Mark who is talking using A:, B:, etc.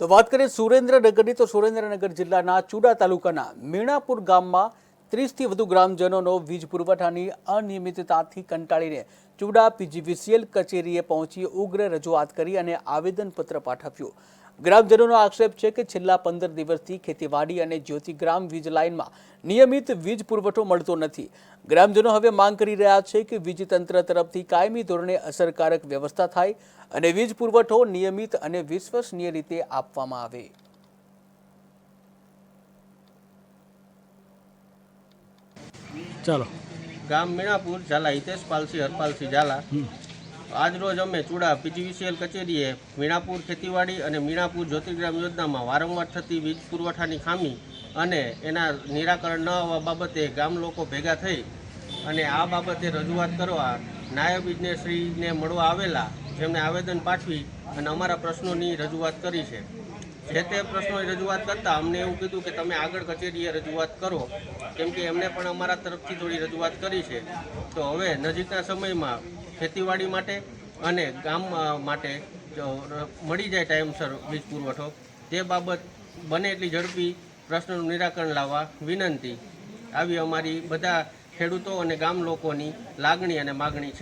A: તો વાત કરીએ સુરેન્દ્રનગરની તો સુરેન્દ્રનગર જિલ્લાના ચુડા તાલુકાના મીણાપુર ગામમાં ત્રીસથી વધુ ગ્રામજનોનો વીજ પુરવઠાની અનિયમિતતાથી કંટાળીને ચુડા પીજીવીસીએલ કચેરીએ પહોંચી ઉગ્ર રજૂઆત કરી અને આવેદનપત્ર પાઠવ્યું. ગ્રામજનોનો આક્ષેપ છે કે છેલ્લા પંદર દિવસથી ખેતીવાડી અને જ્યોતિગ્રામ વીજ લાઇનમાં નિયમિત વીજ પુરવઠો મળતો નથી. ગ્રામજનો હવે માંગ કરી રહ્યા છે કે વીજ તંત્ર તરફથી કાયમી ધોરણે અસરકારક વ્યવસ્થા થાય અને વીજ પુરવઠો નિયમિત અને વિશ્વસનીય રીતે આપવામાં આવે.
B: ચાલો.
C: ગામ મીણાપુર ઝાલા હિતેશ પાલસી હરપાલસી ઝાલા. આજરોજ અમે ચૂડા પીજીવીસીએલ કચેરીએ મીણાપુર ખેતીવાડી અને મીણાપુર જ્યોતિર્ગ્રામ યોજનામાં વારંવાર થતી વીજ પુરવઠાની ખામી અને એના નિરાકરણ ન આવવા બાબતે ગામ લોકો ભેગા થઈ અને આ બાબતે રજૂઆત કરવા નાયબ ઇજનેરશ્રીને મળવા આવેલા. જેમને આવેદન પાઠવી અને અમારા પ્રશ્નોની રજૂઆત કરી છે. જે તે પ્રશ્નોની રજૂઆત કરતાં અમને એવું કીધું કે તમે આગળ કચેરીએ રજૂઆત કરો. કેમ કે એમને પણ અમારા તરફથી થોડી રજૂઆત કરી છે. તો હવે નજીકના સમયમાં ખેતીવાડી માટે અને ગામ માટે મળી જાય ટાઈમસર વીજ પુરવઠો. તે બાબત બને એટલી ઝડપી પ્રશ્નનું નિરાકરણ લાવવા વિનંતી. આવી અમારી બધા ખેડૂતો અને ગામ લોકોની લાગણી અને માગણી છે.